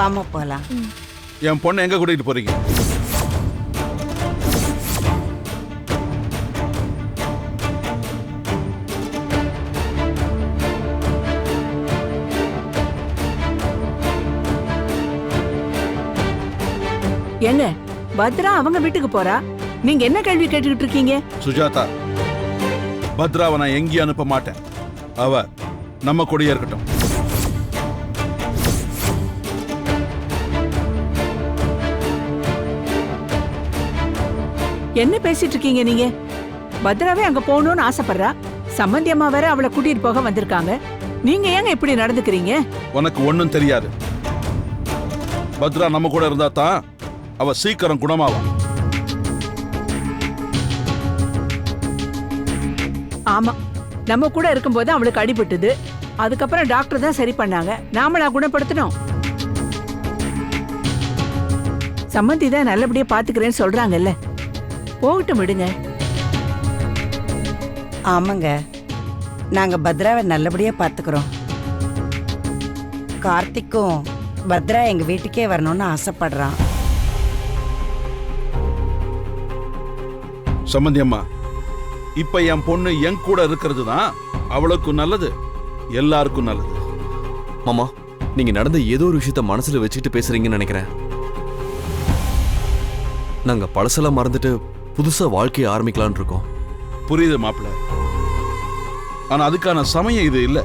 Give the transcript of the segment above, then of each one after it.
வாமா போலாம் என் பொண்ணை எங்க கூட்டிட்டு போறீங்க? ஏங்க பத்ரா அவங்க வீட்டுக்கு போறா? நீங்க என்ன கேள்வி கேட்டுக்கிட்டு இருக்கீங்க? சுஜாதா பத்ராவை நான் எங்கேயும் அனுப்ப மாட்டேன். அவ நம்ம கூடயே இருக்கட்டும். என்ன பேசிட்டு இருக்கீங்க நீங்க? பத்ராவே அங்க போகணும்னு ஆசைப்படுறா. சம்மந்தி அம்மா வேற அவளை கூட்டிட்டு போக வந்திருக்காங்க. நீங்க ஏங்க இப்படி நடந்துக்கிறீங்க? உனக்கு ஒண்ணும் தெரியாது. பத்ரா நம்ம கூட இருந்தா தான் அவ சீக்கிரம் குணமாகும். ஆமா. நம்ம கூட இருக்கும்போது அவளுக்கு அடிபட்டுது. அதுக்கப்புறம் டாக்டர் தான் சரி பண்ணாங்க. நாமளா குணப்படுத்தணும். சம்மந்தி தான் நல்லபடியா பாத்துக்கிறேன்னு சொல்றாங்கல்ல. போகட்டும் விடுங்க. ஆமாங்க. நாங்க பத்ராவை நல்லபடியா பாத்துக்கிறோம். கார்த்திக்கும் பத்ரா எங்க வீட்டுக்கே வரணும்னு ஆசைப்படுறான். சம்பந்தி அம்மா இப்ப என் பொண்ணு என் கூட இருக்கிறது தான் அவளுக்கும் நல்லது எல்லாருக்கும் நல்லது. மாமா நீங்க நடந்த ஏதோ ஒரு விஷயத்த மனசுல வச்சுட்டு பேசுறீங்கன்னு நினைக்கிறேன். நாங்க பழசெல்லாம் மறந்துட்டு புதுசா வாழ்க்கையை ஆரம்பிக்கலாம்னு இருக்கோம். புரியுது மாப்பிள்ள. ஆனா அதுக்கான சமயம் இது இல்ல.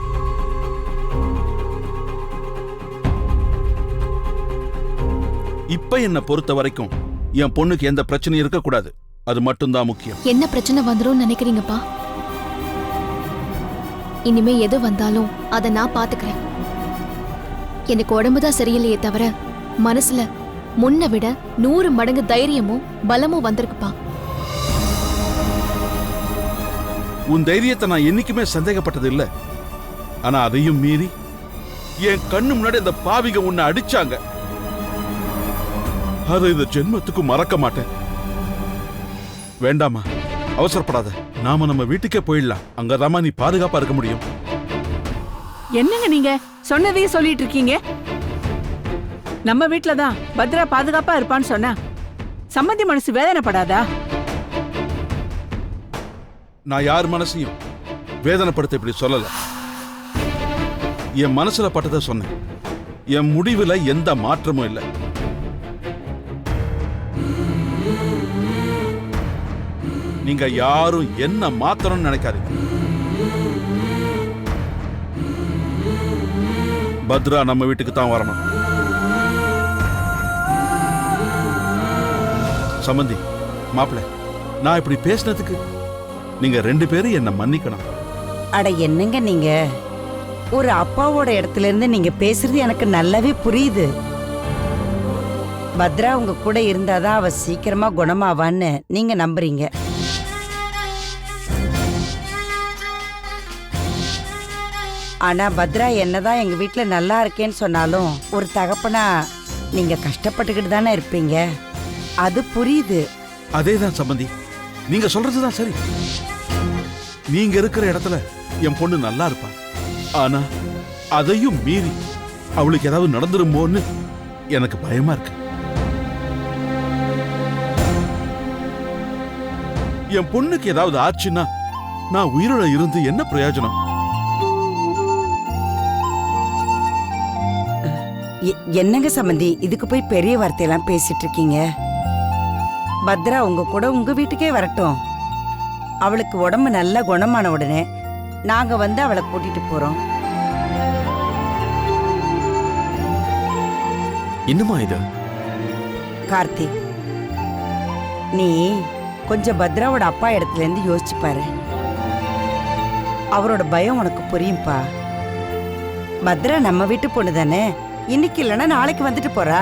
இப்ப என்ன பொறுத்த வரைக்கும் என் பொண்ணுக்கு எந்த பிரச்சனையும் இருக்கக்கூடாது. அது மட்டும்தான் முக்கியம். என்ன பிரச்சனை வந்துரும் நினைக்கிறீங்கப்பா? இனிமே எது வந்தாலும் அதை நான் பாத்துக்கிறேன். எனக்கு உடம்பு தான் சரியில்லையே தவிர மனசுல முன்ன விட நூறு மடங்கு தைரியமும் பலமும் வந்திருக்குப்பா. உன் தைரியத்தை நான் என்னைக்குமே சந்தேகப்பட்டது இல்ல ஆனா அதையும் மீறி என் கண்ணு முன்னாடி அந்த பாவிக உன்னை அடிச்சாங்க. அதை இந்த ஜென்மத்துக்கு மறக்க மாட்டேன். வேண்டாமா அவசரப்படாத. நாம நம்ம வீட்டுக்கே போயிடலாம். அங்கதாமா நீ பாதுகாப்பா இருக்க முடியும். என்னங்க நீங்க? சொன்னதையே சொல்லிட்டு இருக்கீங்க. நம்ம வீட்டுலதான் தான் பத்ரா பாதுகாப்பா இருப்பான்னு சொன்னா சம்மந்தி மனசு வேதனைப்படாதா? நான் யார் மனசையும் வேதனைப்படுத்த இப்படி சொல்லல. என் மனசுல பட்டதை சொன்னேன். என் முடிவுல எந்த மாற்றமும் இல்லை. நீங்க யாரும் என்ன மாத்தணும்னு நினைக்காதீங்க. பத்ரா நம்ம வீட்டுக்கு தான் வரணும். சம்மந்தி மாப்பிள்ள நான் இப்படி பேசினதுக்கு நீங்க ரெண்டு பேரும் என்ன மன்னிக்கணும். அட என்னங்க நீங்க? ஒரு அப்பாவோட இடத்துல இருந்து நீங்க பேசுறது எனக்கு நல்லாவே புரியுது. பத்ரா உங்க கூட இருந்தாதான் அவ சீக்கிரமா குணமாவான்னு நீங்க நம்புறீங்க. ஆனா பத்ரா என்னதான் எங்க வீட்ல நல்லா இருக்கேன்னு சொன்னாலும் ஒரு தகப்பனா நீங்க கஷ்டப்பட்டுக்கிட்டு தானே இருப்பீங்க. அது புரியுது. அதேதான் சம்பந்தி. நீங்க சொல்றதுதான் சரி. நீங்க இருக்கிற இடத்துல என் பொண்ணு நல்லா இருப்பா. ஆனா அதையும் மீறி அவளுக்கு ஏதாவது நடந்துருமோன்னு எனக்கு பயமா இருக்கு. என் பொண்ணுக்கு ஏதாவது ஆச்சுன்னா நான் உயிரோட இருந்து என்ன பிரயோஜனம்? எ- என்னங்க சம்பந்தி? இதுக்கு போய் பெரிய வார்த்தையெல்லாம் பேசிட்டு இருக்கீங்க. பத்ரா உங்க கூட உங்க வீட்டுக்கே வரட்டும். அவளுக்கு உடம்பு நல்லா குணமான உடனே நாங்க வந்து அவளை கூட்டிட்டு போறோம். என்னம்மா இது? கார்த்திக் நீ கொஞ்சம் பத்ராவோட அப்பா இடத்துல இருந்து யோசிச்சு பாரு. அவரோட பயம் உனக்கு புரியும்பா? பத்ரா நம்ம வீட்டு பொண்ணு தானே? இன்னைக்கு இல்லைன்னா நாளைக்கு வந்துட்டு போறா?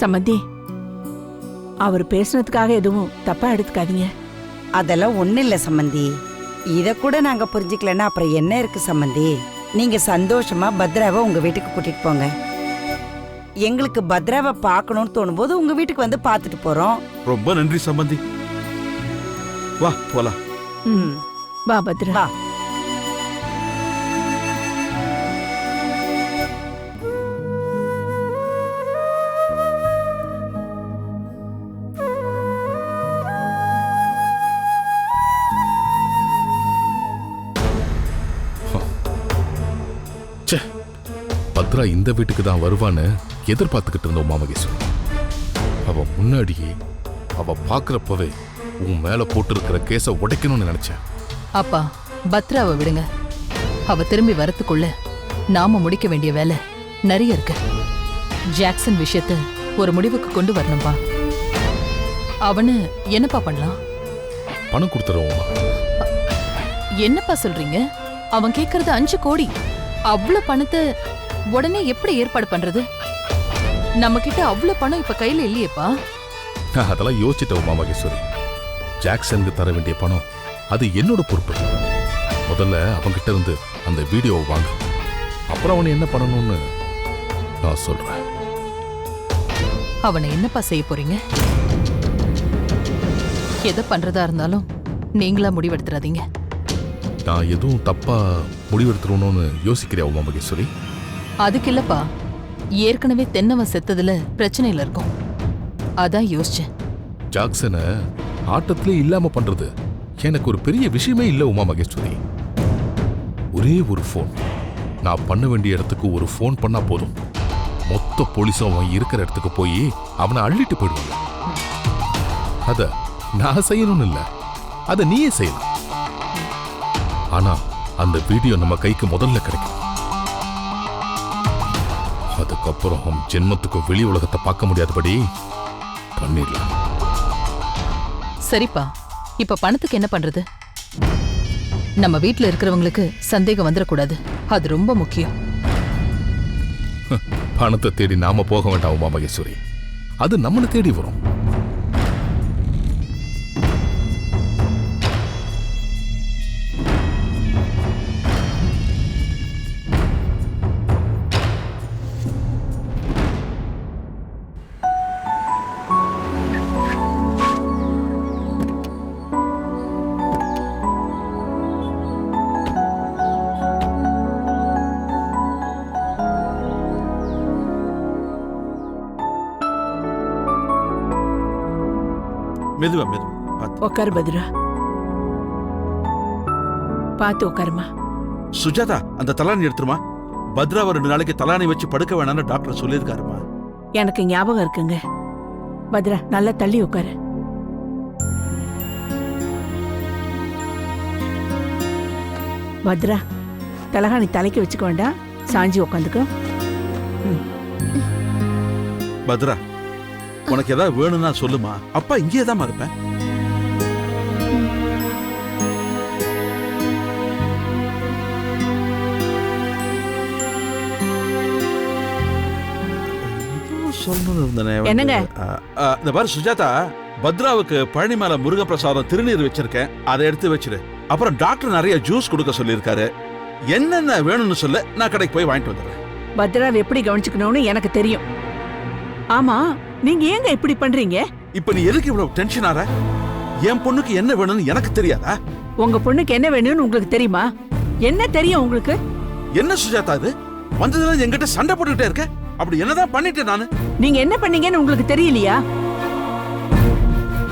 சம்மந்தி அவர் பேசுனதுக்காக எதுவும் தப்பா எடுத்துக்காதீங்க. அதெல்லாம் ஒண்ணு இல்ல சம்மந்தி. இத கூட நாங்க புரிஞ்சுக்கலன்னா அப்புறம் என்ன இருக்கு சம்மந்தி? நீங்க சந்தோஷமா பத்ராவை உங்க வீட்டுக்கு கூட்டிட்டு போங்க. எங்களுக்கு பத்ராவை பார்க்கணும்னு தோணும்போது உங்க வீட்டுக்கு வந்து பார்த்துட்டு போறோம். ரொம்ப நன்றி சம்பந்தி வா போலாம். ம். வா பத்ரா. வா பத்ரா இந்த வீட்டுக்கு தான் வருவான்னு எதிர்பார்த்துக்கிட்டு இருந்த உமா மகேஸ்வரி அவ முன்னாடியே அவ பாக்குறப்பவே உன் மேல போட்டிருக்கிற கேஸ உடைக்கணும்னு நினைச்சேன். அப்பா பத்ராவை விடுங்க. அவ திரும்பி வரத்துக்குள்ள நாம முடிக்க வேண்டிய வேலை நிறைய இருக்கு. ஜாக்சன் விஷயத்த ஒரு முடிவுக்கு கொண்டு வரணும்பா. அவனு என்னப்பா பண்ணலாம்? பணம் கொடுத்துருவோம் என்னப்பா சொல்றீங்க? அவன் கேக்குறது அஞ்சு கோடி. அவ்வளவு பணத்தை உடனே எப்படி ஏற்பாடு பண்றது? நம்ம கிட்ட அவ்வளவு பணம் இப்ப கையில இல்லையேப்பா. அதெல்லாம் யோசிச்சிட்டேன் உமா மகேஸ்வரி. ஜாக்சனுக்கு தர வேண்டிய பணம் அது என்னோட பொறுப்பு. முதல்ல அவன்கிட்ட இருந்து அந்த வீடியோவை வாங்க. அப்புறம் அவனை என்ன பண்ணணும்னு நான் சொல்றேன். அவனை என்னப்பா செய்ய போறீங்க? எதை பண்றதா இருந்தாலும் நீங்களா முடிவெடுத்துறாதீங்க. நான் எதுவும் தப்பா முடிவெடுத்துருவணும்னு யோசிக்கிறியா உமா மகேஸ்வரி? அதுக்கு இல்லப்பா ஏற்கனவே தென்னவன் செத்ததுல பிரச்சனையில இருக்கும். அதான் யோசிச்சேன். ஜாக்சனை ஆட்டத்திலே இல்லாம பண்றது எனக்கு ஒரு பெரிய விஷயமே இல்ல உமா மகேஸ்வரி. ஒரே ஒரு ஃபோன் நான் பண்ண வேண்டிய இடத்துக்கு ஒரு ஃபோன் பண்ணா போதும். மொத்த போலீஸும் அவன் இருக்கிற இடத்துக்கு போய் அவனை அள்ளிட்டு போயிடுவாங்க. அத நான் செய்யணும்னு இல்ல. அத நீயே செய்யலாம். ஆனா அந்த வீடியோ நம்ம கைக்கு முதல்ல கிடைக்கும். அதுக்கப்புறம் ஜென்மத்துக்கு வெளி உலகத்தை பார்க்க முடியாதபடி பண்ணிடலாம். சரிப்பா. இப்ப பணத்துக்கு என்ன பண்றது? நம்ம வீட்ல இருக்கிறவங்களுக்கு சந்தேகம் வந்துடக்கூடாது அது ரொம்ப முக்கியம். பணத்தை தேடி நாம போக வேண்டாம் உமா மகேஸ்வரி. அது நம்மளை தேடி வரும். மெதுவா மெதுவா. பார்த்து உட்காரு பத்ரா. பார்த்து உட்காருமா சுஜாதா அந்த தலானி எடுத்துருமா? பத்ராவை ரெண்டு நாளைக்கு தலானி வச்சு படுக்க வேணாம்னு டாக்டர் சொல்லியிருக்காருமா? எனக்கு ஞாபகம் இருக்குங்க. பத்ரா நல்லா தள்ளி உட்காரு பத்ரா தலகாணி தலைக்கு வச்சுக்க வேண்டாம். சாஞ்சி உட்காந்துக்கோ பத்ரா உனக்கு ஏதாவது வேணும்னா சொல்லுமா? அப்பா இங்கேயே தான் இருப்பேன். என்னங்க? இந்த பாரு சுஜாதா பத்ராவுக்கு பழனிமலை முருகப்பிரசாதம் திருநீர் வச்சிருக்கேன். அதை எடுத்து வச்சிரு. அப்புறம் டாக்டர் நிறைய ஜூஸ் கொடுக்க சொல்லியிருக்காரு. என்னென்ன வேணும்னு சொல்ல நான் கடைக்கு போய் வாங்கிட்டு வந்துடுறேன். பத்ராவை எப்படி கவனிச்சுக்கணும்னு எனக்கு தெரியும். ஆமா நீங்க ஏங்க இப்படி பண்றீங்க? இப்ப நீ எதுக்கு இவ்வளவு டென்ஷன் ஆற? என் பொண்ணுக்கு என்ன வேணும்னு எனக்கு தெரியாதா? உங்க பொண்ணுக்கு என்ன வேணும்னு உங்களுக்கு தெரியுமா? என்ன தெரியும் உங்களுக்கு? என்ன சுஜாதா இது? வந்ததுல என்கிட்ட சண்டை போட்டுக்கிட்டே இருக்க? அப்படி என்னதான் பண்ணிட்டேன் நானு? நீங்க என்ன பண்ணீங்கன்னு உங்களுக்கு தெரியலையா?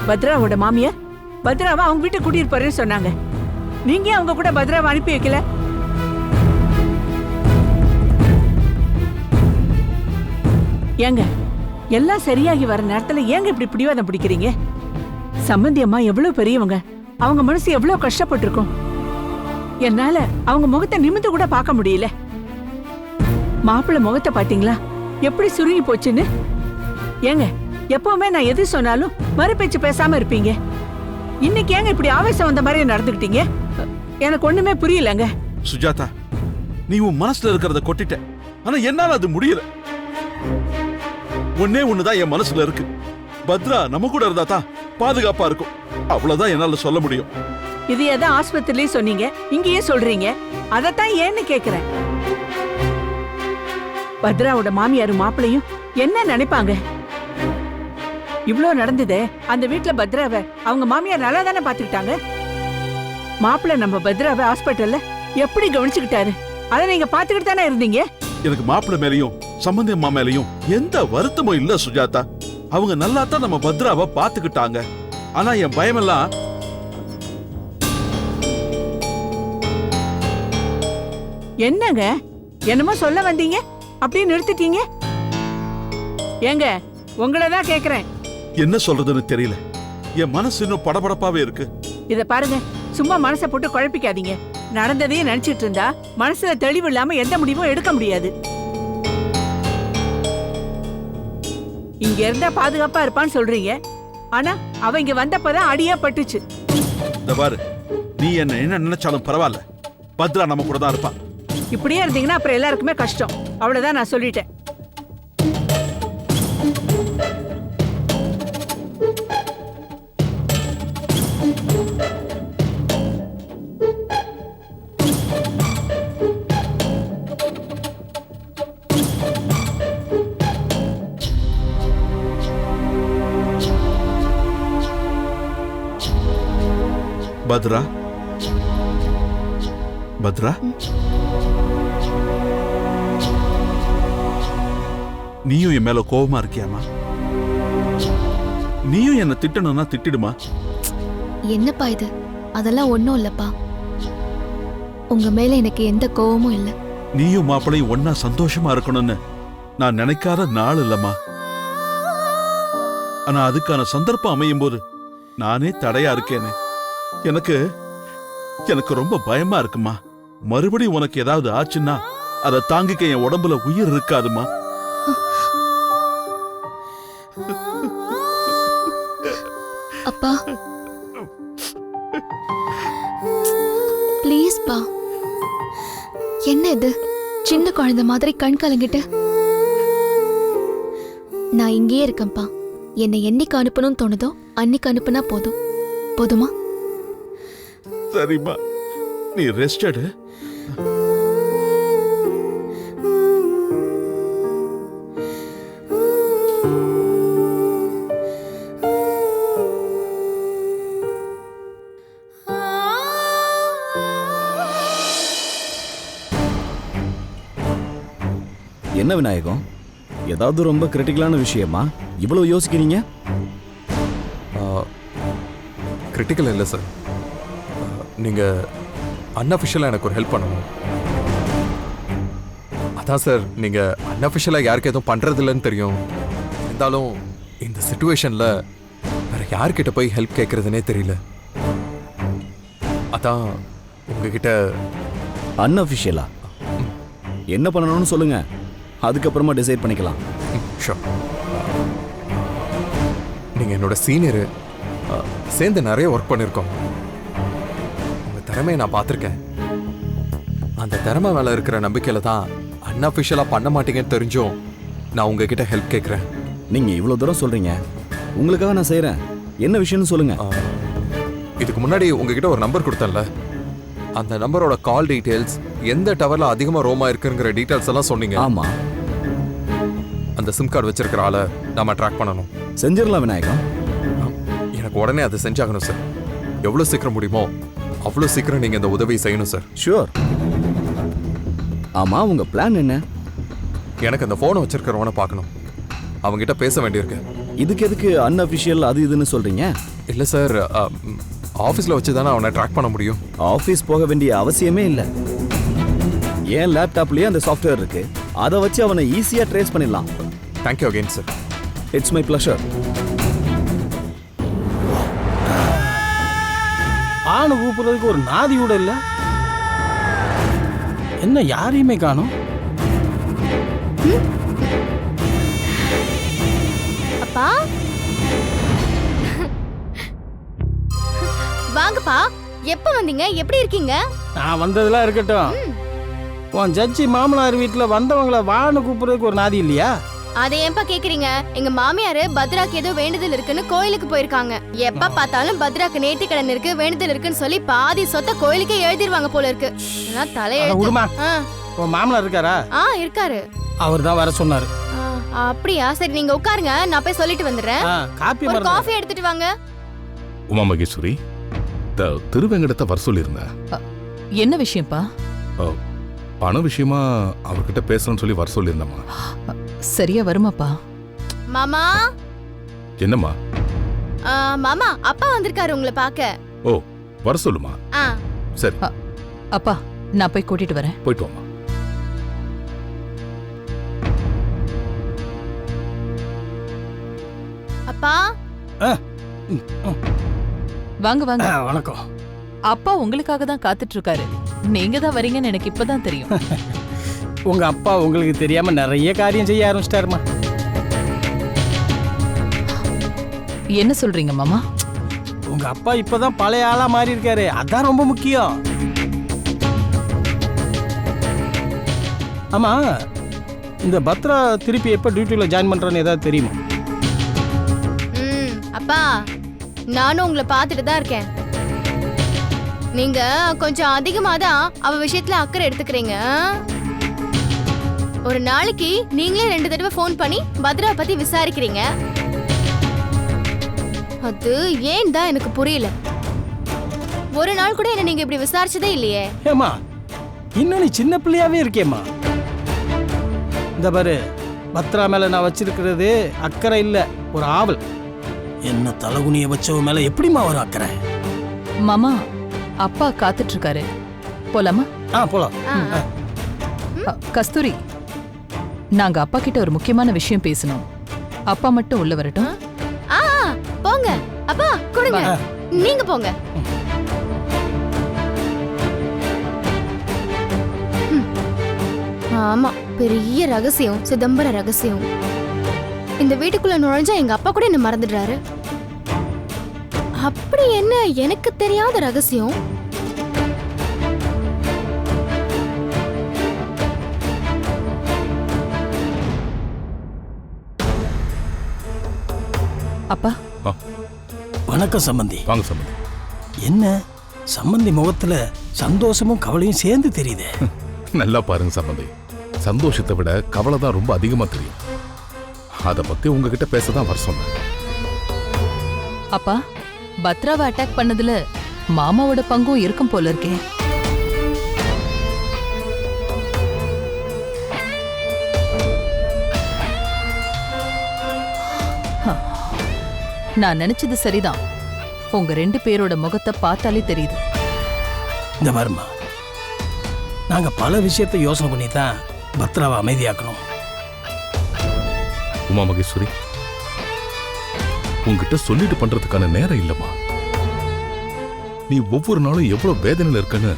பத்ராவோட மாமியார் பத்ராவை அவங்க வீட்டுக்கு கூட்டிட்டு போறேன்னு சொன்னாங்க. நீங்க அவங்க கூட பத்ராவை அனுப்பி வைக்கல? ஏங்க எல்லாம் சரியாகி வர நேரத்துல ஏங்க இப்படி பிடிவாதம் பிடிக்கிறீங்க? சம்பந்தி அம்மா எவ்வளவு பெரியவங்க? அவங்க மனசு எவ்வளவு கஷ்டப்பட்டிருக்கும்? என்னால அவங்க முகத்தை நிமிந்து கூட பார்க்க முடியல. மாப்பிள்ளை முகத்தை பாத்தீங்களா எப்படி சுருங்கி போச்சுன்னு? ஏங்க எப்பவுமே நான் எது சொன்னாலும் மறுபேச்சு பேசாம இருப்பீங்க. இன்னைக்கு ஏங்க இப்படி ஆவேசம் வந்த மாதிரி நடந்துக்கிட்டீங்க? எனக்கு ஒண்ணுமே புரியலங்க. சுஜாதா நீ உன் மனசுல இருக்கிறத கொட்டிட்ட. ஆனா என்னால அது முடியல. ஒன்னே ஒண்ணுதான் என் மனசுல இருக்கு. பத்ரா நம்ம கூட இருந்தா தான் பாதுகாப்பா இருக்கும். அவ்வளவுதான் என்னால சொல்ல முடியும். இது எதான் ஆஸ்பத்திரிலயே சொன்னீங்க? இங்கேயே சொல்றீங்க? அதத்தான் ஏன்னு கேக்குறேன். பத்ராவோட மாமியாரும் மாப்பிளையும் என்ன நினைப்பாங்க? இவ்ளோ நடந்ததே அந்த வீட்ல பத்ராவை அவங்க மாமியார் நல்லா தானே பாத்துக்கிட்டாங்க? மாப்பிள்ளை நம்ம பத்ராவை ஹாஸ்பிட்டல்ல எப்படி கவனிச்சுக்கிட்டாரு? அதை நீங்க பாத்துக்கிட்டு தானே இருந்தீங்க? எனக்கு மாப்பிள்ளை மேலயும் சம்பந்தி அம்மா மேலயும் எந்த வருத்தமும் இல்ல சுஜாதா. அவங்க நல்லா தான் நம்ம பத்ராவை பாத்துக்கிட்டாங்க ஆனா என் பயமெல்லாம் என்னங்க? என்னமோ சொல்ல வந்தீங்க? அப்படியே நிறுத்திட்டீங்க? ஏங்க உங்களை தான் கேக்குறேன். என்ன சொல்றதுன்னு தெரியல. என் மனசு இன்னும் படபடப்பாவே இருக்கு. இத பாருங்க சும்மா மனசை போட்டு குழப்பிக்காதீங்க. நடந்ததையே நினைச்சிட்டு இருந்தா மனசுல தெளிவு இல்லாம எந்த முடிவும் எடுக்க முடியாது. இங்க இருந்தா பாதுகாப்பா இருப்பான்னு சொல்றீங்க. ஆனா அவ இங்க வந்தப்பதான் அடியா பட்டுச்சு. இந்த பாரு நீ என்ன என்ன நினைச்சாலும் பரவாயில்ல. பத்ரா நம்ம கூட தான் இருப்பா. இப்படியே இருந்தீங்கன்னா அப்புறம் எல்லாருக்குமே கஷ்டம். அவ்வளவுதான் நான் சொல்லிட்டேன். பத்ரா? பத்ரா? நீயும் என் மேல கோபமா இருக்கியாமா நீயும் என்ன திட்டணும்னா திட்டிடுமா? என்னப்பா இது? அதெல்லாம் ஒன்றும் இல்லப்பா. உங்க மேல எனக்கு எந்த கோவமும் இல்லை. நீயும் மாப்பிளையும் ஒன்னா சந்தோஷமா இருக்கணும்னு நான் நினைக்காத நாள் இல்லம்மா. ஆனா அதுக்கான சந்தர்ப்பம் அமையும் போது நானே தடையா இருக்கேனே. எனக்கு எனக்கு ரொம்ப பயமா இருக்குமா? மறுபடியும் உனக்கு ஏதாவது ஆச்சுன்னா அதை தாங்கிக்க என் உடம்புல உயிர் இருக்காதுமா? அப்பா. ப்ளீஸ்ப்பா என்ன இது? சின்ன குழந்தை மாதிரி கண் கலங்கிட்டு. நான் இங்கேயே இருக்கேன்ப்பா. என்னை என்னைக்கு அனுப்பணும்னு தோணுதோ அன்னைக்கு அனுப்புனா போதும். போதுமா? சரிம்மா. நீ ரெஸ்ட் எடு. என்ன விநாயகம்? ஏதாவது ரொம்ப கிரிட்டிக்கலான விஷயமா? இவ்வளவு யோசிக்கிறீங்க? கிரிட்டிக்கல் இல்லை சார் நீங்கள் அன்அஃபிஷியலாக எனக்கு ஒரு ஹெல்ப் பண்ணணும் அதான் சார் நீங்கள் அன்அஃபிஷியலாக யாருக்கு எதுவும் பண்ணுறதில்லன்னு தெரியும். இருந்தாலும் இந்த சுச்சுவேஷனில் வேற யார்கிட்ட போய் ஹெல்ப் கேட்குறதுனே தெரியல. அதான் உங்ககிட்ட அன்அஃபிஷியலா என்ன பண்ணணும்னு சொல்லுங்க. அதுக்கப்புறமா டிசைட் பண்ணிக்கலாம். ஷோ நீங்கள் என்னோட சீனியரு சேர்ந்து நிறைய ஒர்க் பண்ணியிருக்கோம் திறமையை நான் பார்த்துருக்கேன். அந்த திறமை மேலே இருக்கிற நம்பிக்கையில் தான் அன்அஃபிஷியலாக பண்ண மாட்டீங்கன்னு தெரிஞ்சும் நான் உங்ககிட்ட ஹெல்ப் கேட்குறேன் நீங்க இவ்வளவு தூரம் சொல்றீங்க. உங்களுக்காக நான் செய்றேன். என்ன விஷயம்னு சொல்லுங்க. இதுக்கு முன்னாடி உங்ககிட்ட ஒரு நம்பர் கொடுத்தேன்ல. அந்த நம்பரோட கால் டீட்டெயில்ஸ் எந்த டவரில் அதிகமாக ரோமா இருக்குங்கிற டீட்டெயில்ஸ் எல்லாம் சொன்னீங்க. ஆமா. அந்த சிம் கார்டு வச்சிருக்கிற ஆளை நாம ட்ராக் பண்ணணும். செஞ்சிடலாம் விநாயகம். எனக்கு உடனே அதை செஞ்சாகணும் சார் எவ்வளோ சீக்கிரம் முடியுமோ அவ்வளோ சீக்கிரம் நீங்கள் இந்த உதவி செய்யணும் சார் ஷூர் ஆமா உங்க பிளான் என்ன? எனக்கு அந்த ஃபோனை வச்சிருக்கிறவனை பார்க்கணும். அவங்ககிட்ட பேச வேண்டியிருக்கு. இதுக்கு எதுக்கு அன்அஃபிஷியல் அது இதுன்னு சொல்றீங்க? இல்லை சார் ஆஃபீஸில் வச்சு தானே அவனை ட்ராக் பண்ண முடியும். ஆஃபீஸ் போக வேண்டிய அவசியமே இல்லை. என் லேப்டாப்லயே அந்த சாஃப்ட்வேர் இருக்கு. அதை வச்சு அவனை ஈஸியா ட்ரேஸ் பண்ணிடலாம். Thank you again sir it's my pleasure ஆணு கூப்பிடுறதுக்கு ஒரு நாதி கூட இல்ல? என்ன யாரையுமே காணும்? அப்பா? வாங்கப்பா எப்ப வந்தீங்க? எப்படி இருக்கீங்க? நான் வந்ததெல்லாம் இருக்கட்டும். உன் ஜட்ஜி மாமனார் வீட்டில் வந்தவங்கள வான்னு கூப்பிடுறதுக்கு ஒரு நாதி இல்லையா? அதை ஏன்பா கேக்குறீங்க? எங்க மாமியாரு பத்ராக்கு ஏதோ வேண்டுதல் இருக்குன்னு கோயிலுக்கு போயிருக்காங்க. எப்ப பார்த்தாலும் பத்ராக்கு நேர்த்தி கடன் இருக்கு வேண்டுதல் இருக்குன்னு சொல்லி பாதி சொத்த கோயிலுக்கே எழுதிருவாங்க போல இருக்கு. ஆ, உன் மாமனார் இருக்காரா? ஆ இருக்காரு. அவர் தான் வர சொன்னார். அப்படியா? சரி நீங்க உட்காருங்க. நான் போய் சொல்லிட்டு வந்துடுறேன். ஆ, காப்பி ஒரு காஃபி எடுத்துட்டு வாங்க. உமா மகேஸ்வரி திருவேங்கடத்தை வர சொல்லியிருந்தேன். என்ன விஷயம்ப்பா? பண விஷயமா அவர்கிட்ட பேசணும்னு சொல்லி வர சொல்லியிருந்தம்மா. சரியா வருமாப்பா. மாமா? என்னம்மா? ஆ, மாமா அப்பா வந்திருக்காரு உங்களை பார்க்க. ஓ வர சொல்லுமா? ஆ. சரி. அப்பா நான் போய் கூட்டிட்டு வரேன். போயிட்டு வாமா அப்பா? வாங்க வாங்க. வணக்கம். அப்பா உங்களுக்காக தான் காத்துட்டு இருக்காரு. நீங்க தான் வரீங்கன்னு எனக்கு இப்பதான் தெரியும். உங்க அப்பா உங்களுக்கு தெரியாம நிறைய காரியம் செய்ய ஆரம்பிச்சிட்டாருமா? என்ன சொல்றீங்க மாமா? உங்க அப்பா இப்பதான் பழைய ஆளா மாறி இருக்காரு அதான் ரொம்ப முக்கியம். ஆமா இந்த பத்ரா திருப்பி எப்ப டியூட்டில ஜாயின் பண்றான்னு ஏதாவது தெரியுமா? ம் அப்பா நானும் உங்களை பார்த்துட்டு தான் இருக்கேன். நீங்க கொஞ்சம் அதிகமா தான் அவ விஷயத்துல அக்கறை எடுத்துக்கிறீங்க? ஒரு நாளைக்கு நீங்களே ரெண்டு தடவை ஃபோன் பண்ணி பத்ரா பத்தி விசாரிக்கிறீங்க. அது ஏன் தான் எனக்கு புரியல. ஒரு நாள் கூட என்ன நீங்க இப்படி விசாரிச்சதே இல்லையே. ஏமா இன்னும் நீ சின்ன பிள்ளையாவே இருக்கேம்மா இந்த பாரு பத்ரா மேல நான் வச்சிருக்கிறது அக்கறை இல்ல ஒரு ஆவல். என்ன தலகுனிய வச்சவ மேல எப்படிம்மா ஒரு அக்கறை? மாமா அப்பா காத்துட்டு இருக்காரு போலாமா. ஆ. போலாம். அ, கஸ்தூரி நாங்க அப்பா கிட்ட ஒரு முக்கியமான விஷயம் பேசணும். அப்பா மட்டும் உள்ள வரட்டும். ஆ ஆ, போங்க. அப்பா கொடுங்க. நீங்க போங்க. ம். ஆமா பெரிய ரகசியம் சிதம்பர ரகசியம். இந்த வீட்டுக்குள்ள நுழைஞ்சா எங்க அப்பா கூட என்ன மறந்துடுறாரு? அப்படி என்ன எனக்கு தெரியாத ரகசியம்? அப்பா. வணக்கம் சம்பந்தி. வாங்க சம்பந்தி. என்ன? சம்பந்தி முகத்துல சந்தோஷமும் கவலையும் சேர்ந்து தெரியுதே. நல்லா பாருங்க சம்பந்தி. சந்தோஷத்தை விட கவலை தான் ரொம்ப அதிகமா தெரியும். அதை பத்தி உங்ககிட்ட பேச தான் வர சொன்னேன். அப்பா பத்ராவை அட்டாக் பண்ணதுல மாமாவோட பங்கும் இருக்கும் போல இருக்கே. நான் நினைச்சது சரிதான். உங்க ரெண்டு பேரோட முகத்தை பார்த்தாலே தெரியுது. இந்த பாருமா. நாங்க பல விஷயத்தை யோசனை பண்ணி தான் பத்ராவை அமைதியாக்கணும். உமா மகேஸ்வரி உங்ககிட்ட சொல்லிட்டு பண்றதுக்கான நேரம் இல்லம்மா. நீ ஒவ்வொரு நாளும் எவ்வளவு வேதனையில இருக்கன்னு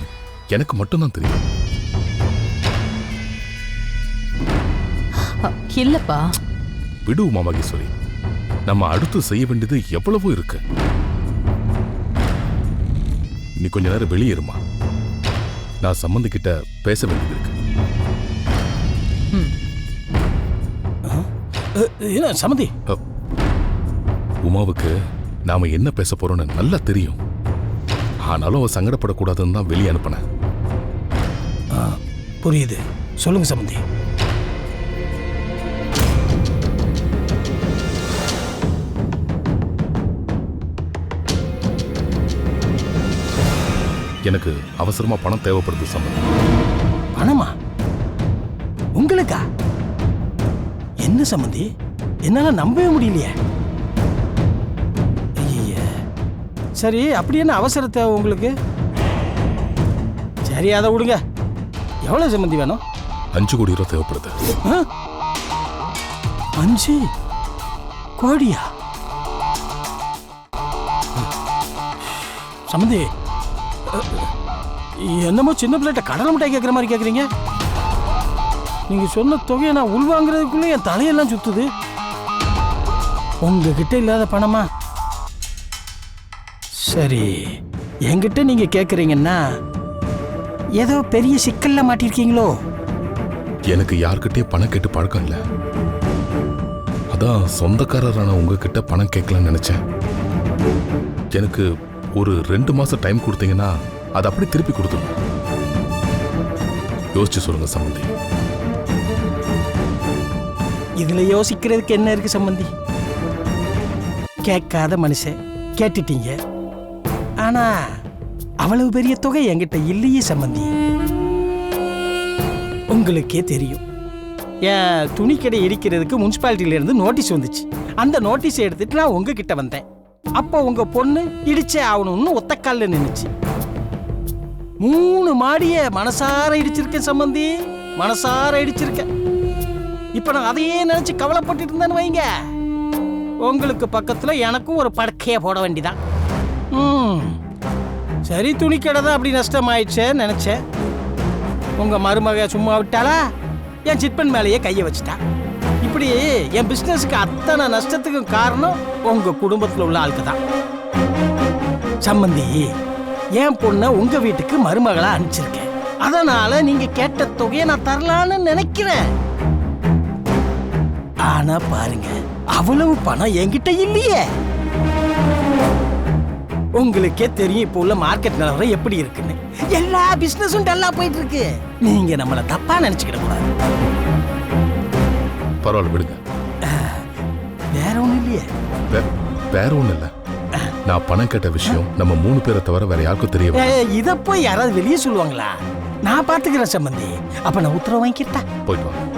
எனக்கு மட்டும்தான் தெரியும். இல்லப்பா. விடு உமா மகேஸ்வரி. நம்ம அடுத்து செய்ய வேண்டியது எவ்வளவோ இருக்கு. நீ கொஞ்ச நேரம் வெளியேறுமா நான் சம்மந்திக்கிட்ட பேச வேண்டியது இருக்கு. என்ன சம்மந்தி உமாவுக்கு நாம என்ன பேச போறோம்னு நல்லா தெரியும். ஆனாலும் அவ சங்கடப்படக்கூடாதுன்னு தான் வெளியே அனுப்பினேன். புரியுது. சொல்லுங்க சம்மந்தி எனக்கு அவசரமா பணம் தேவைப்படுது சம்பந்தி பணமா? உங்களுக்கா? என்ன சம்மந்தி என்னால நம்பவே முடியலையே. சரி அப்படி என்ன அவசர தேவை உங்களுக்கு? சரி அதை விடுங்க. எவ்வளவு சம்மந்தி வேணும்? அஞ்சு கோடி ரூபா தேவைப்படுது. ஆ? அஞ்சு கோடியா? சம்மந்தி அஹ், என்னமோ சின்ன பிள்ளைகிட்ட கடலை மிட்டாய் கேட்குற மாதிரி கேட்குறீங்க நீங்க சொன்ன தொகையை நான் உள்வாங்கிறதுக்குள்ளே என் தலையெல்லாம் சுத்துது. உங்ககிட்ட இல்லாத பணமா? சரி. என்கிட்ட நீங்க கேட்குறீங்கன்னா ஏதோ பெரிய சிக்கல்ல மாட்டிருக்கீங்களோ? எனக்கு யார்கிட்டயும் பணம் கேட்டு பழக்கம் இல்ல. அதான் சொந்தக்காரரான உங்ககிட்ட பணம் கேட்கலாம்னு நினைச்சேன். எனக்கு ஒரு ரெண்டு மாசம் டைம் கொடுத்தீங்கன்னா அதை அப்படி திருப்பி கொடுத்துருங்க யோசிச்சு சொல்லுங்க சம்பந்தி. இதுல யோசிக்கிறதுக்கு என்ன இருக்கு சம்பந்தி? கேட்காத மனுஷன். கேட்டுட்டீங்க. ஆனா அவ்வளவு பெரிய தொகை என்கிட்ட இல்லையே சம்பந்தி. உங்களுக்கே தெரியும். என் துணிக்கடை இடிக்கிறதுக்கு முனிசிபாலிட்டியில இருந்து நோட்டீஸ் வந்துச்சு. அந்த நோட்டீஸ் எடுத்துட்டு நான் உங்ககிட்ட வந்தேன். அப்போ உங்க பொண்ணு இடிச்சே ஆகணும்னு ஒத்தக்கால்ல நின்றுச்சு மூணு மாடிய மனசார இடிச்சிருக்கேன் சம்பந்தி. மனசார இடிச்சிருக்கேன். இப்ப நான் அதையே நினைச்சு கவலைப்பட்டு இருந்தேன்னு வைங்க. உங்களுக்கு பக்கத்துல எனக்கும் ஒரு படக்கையை போட வேண்டிதான். ம். சரி துணிக்கடை தான் அப்படி நஷ்டம் ஆயிடுச்சேன்னு உங்கள் மருமக சும்மா விட்டாளா? என் சிட்பன் மேலேயே கையை வச்சுட்டா. இப்படி என் பிஸ்னஸுக்கு அத்தனை நஷ்டத்துக்கும் காரணம் உங்கள் குடும்பத்தில் உள்ள ஆளுக்கு தான் சம்மந்தி என் பொண்ணை உங்கள் வீட்டுக்கு மருமகளாக அனுப்பிச்சிருக்கேன். அதனால் நீங்கள் கேட்ட தொகையை நான் தரலான்னு நினைக்கிறேன். ஆனால் பாருங்க அவ்வளவு பணம் என்கிட்ட இல்லையே. உங்களுக்கே தெரியும் இப்போ உள்ள மார்க்கெட் நிலவரம் எப்படி இருக்குன்னு. எல்லா பிசினஸும் டல்லா போயிட்டு இருக்கு நீங்க நம்மள தப்பா நினைச்சுக்கிட கூடாது. பரவாயில்ல விடுங்க. வேற ஒண்ணும் இல்லையே. வேற ஒண்ணும் இல்ல. நான் பணம் கேட்ட விஷயம் நம்ம மூணு பேரை தவிர வேற யாருக்கும் தெரிய வேண்டாம். ஏய், இத போய் யாராவது வெளியே சொல்லுவாங்களா? நான் பாத்துக்கிறேன் சம்பந்தி. அப்ப நான் உத்தரவு வாங்கிக்கிட்டா போயிட்டு வாங்க.